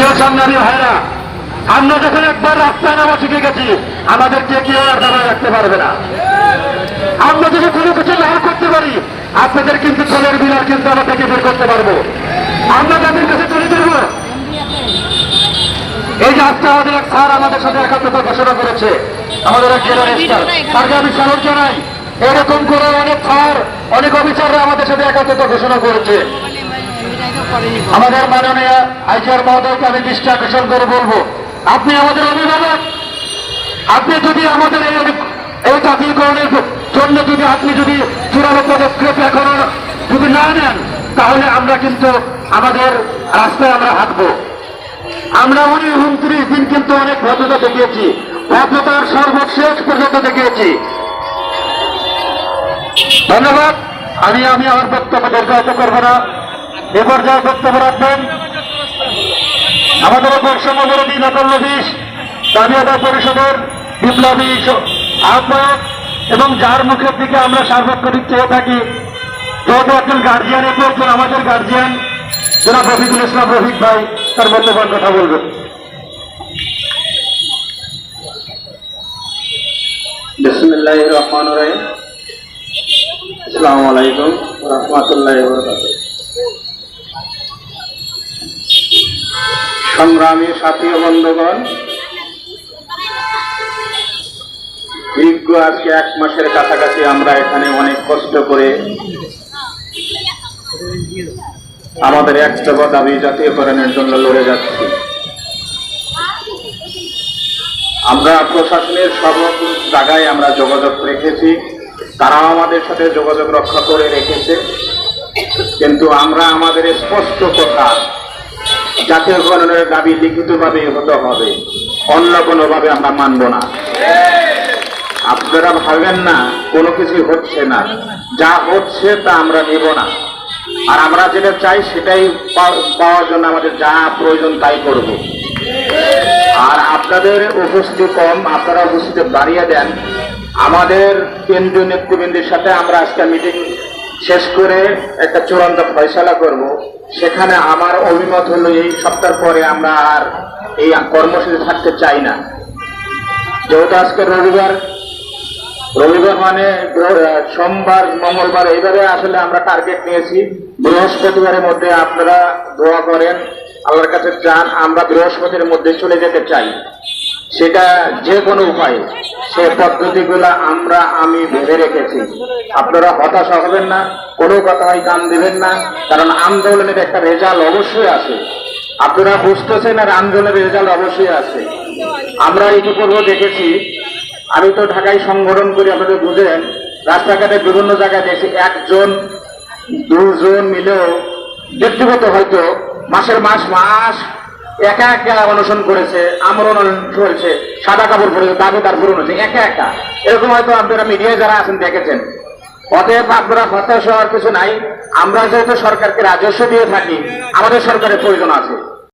প্রিয় সংগ্রামী ভাইরা আমরা যখন একবার রাস্তায় নামা শিখে গেছি আমাদেরকে কেউ আর দাঁড়ায় রাখতে পারবে না। আমরা যদি কোনো কিছু না করতে পারি আপনাদের কিন্তু ছেলের বিলার কিন্তু আমরা থেকে বের করতে পারব। আমরা তাদের কাছে তুলে দেবো এই যে আজকে আমাদের এক স্যার আমাদের সাথে একাত্মতা ঘোষণা করেছে। আমাদের এক জেলা রেজিস্টার তাকে আমি স্মরণ জানাই। এরকম করে অনেক স্যার অনেক অফিসাররা আমাদের সাথে একাত্মতা ঘোষণা করেছে। আমাদের মাননীয় আইজিআর মহোদয়কে আমি দৃষ্টি করে বলব, আপনি আমাদের অভিভাবক। আপনি যদি আমাদের এই এই জাতীয়করণের জন্য যদি আপনি যদি চূড়ান্ত পদক্ষেপ এখনও যদি না নেন, তাহলে আমরা কিন্তু আমাদের রাস্তায় আমরা হাঁটবো। আমরা উনি উনত্রিশ দিন কিন্তু অনেক ভদ্রতা দেখিয়েছি, ভদ্রতার সর্বশেষ পর্যন্ত দেখিয়েছি। ধন্যবাদ। আমি আমি আমার বক্তব্য দীর্ঘায়িত করব না। এ পর্যায়ে বক্তব্য রাখবেন আমাদের বৈষম্য বিরোধী নকল নবিশ দাবি পরিষদের বিপ্লবী আহ্বায়ক এবং যার মুখের দিকে আমরা সার্বক্ষণিক চেয়ে থাকি যেহেতু একজন গার্জিয়ানের একজন আমাদের গার্জিয়ান জনাব রফিকুল ইসলাম রফিক ভাই, তার মূল্যবান কথা বলবেন। রহমান রহিম। আসসালামু আলাইকুম রহমতুল্লাহ সংগ্রামী সাথী বন্ধুগণ, দীর্ঘ আজকে এক মাসের কাছাকাছি আমরা এখানে অনেক কষ্ট করে আমাদের এক দফা দাবি জাতীয়করণের জন্য লড়ে যাচ্ছি। আমরা প্রশাসনের সব জায়গায় আমরা যোগাযোগ রেখেছি, তারাও আমাদের সাথে যোগাযোগ রক্ষা করে রেখেছে, কিন্তু আমরা আমাদের স্পষ্ট কথা জাতীয়করণের দাবি লিখিতভাবে হতে হবে। অন্য কোনোভাবে আমরা মানব না। আপনারা ভাবেন না, কোনো কিছু হচ্ছে না। যা হচ্ছে তা আমরা নেব না। আর আমরা যেটা চাই সেটাই পাওয়ার জন্য আমাদের যা প্রয়োজন তাই করব। আর আপনাদের উপস্থিতি কম, আপনারা উপস্থিতি বাড়িয়ে দেন। আমাদের কেন্দ্রীয় নেতৃবৃন্দের সাথে আমরা আজকে মিটিং শেষ করে একটা চূড়ান্ত ফয়সলা করব। সেখানে আমার অভিমত হলো এই সপ্তাহ পরে আমরা আর এই কর্মসূচি থাকতে চাই না। যেহেতু আজকে রবিবার রবিবার মানে সোমবার, মঙ্গলবার, এইভাবে আসলে আমরা টার্গেট নিয়েছি। বৃহস্পতিবারের মধ্যে আপনারা দোয়া করেন, আল্লাহর কাছে চান আমরা বৃহস্পতির মধ্যে চলে যেতে চাই। সেটা যে কোনো উপায় সে পদ্ধতিগুলো আমরা, আমি ভেবে রেখেছি। আপনারা হতাশা হবেন না, কোনো কথায় কান দেবেন না, কারণ আন্দোলনের একটা রেজাল্ট অবশ্যই আছে। আপনারা বুঝতেছেন আর আন্দোলনের রেজাল্ট অবশ্যই আছে। আমরা ইতিপূর্বে দেখেছি, আমি তো ঢাকায় সংগঠন করি আপনাদের বুঝেন, রাস্তাঘাটে বিভিন্ন জায়গায় দেখছি, একজন, দুজন মিলেও ব্যক্তিগত হয়তো মাসের মাস মাস একা একা অনশন করেছে, আমরণ চলছে সাদা কাপড় পরেছে দাবি তার পূরণ হচ্ছে একা একা। এরকম হয়তো আপনারা মিডিয়ায় যারা আছেন দেখেছেন। অতএব আপনারা হতাশ হওয়ার কিছু নাই, আমরা যেহেতু সরকারকে রাজস্ব দিয়ে থাকি, আমাদের সরকারের প্রয়োজন আছে।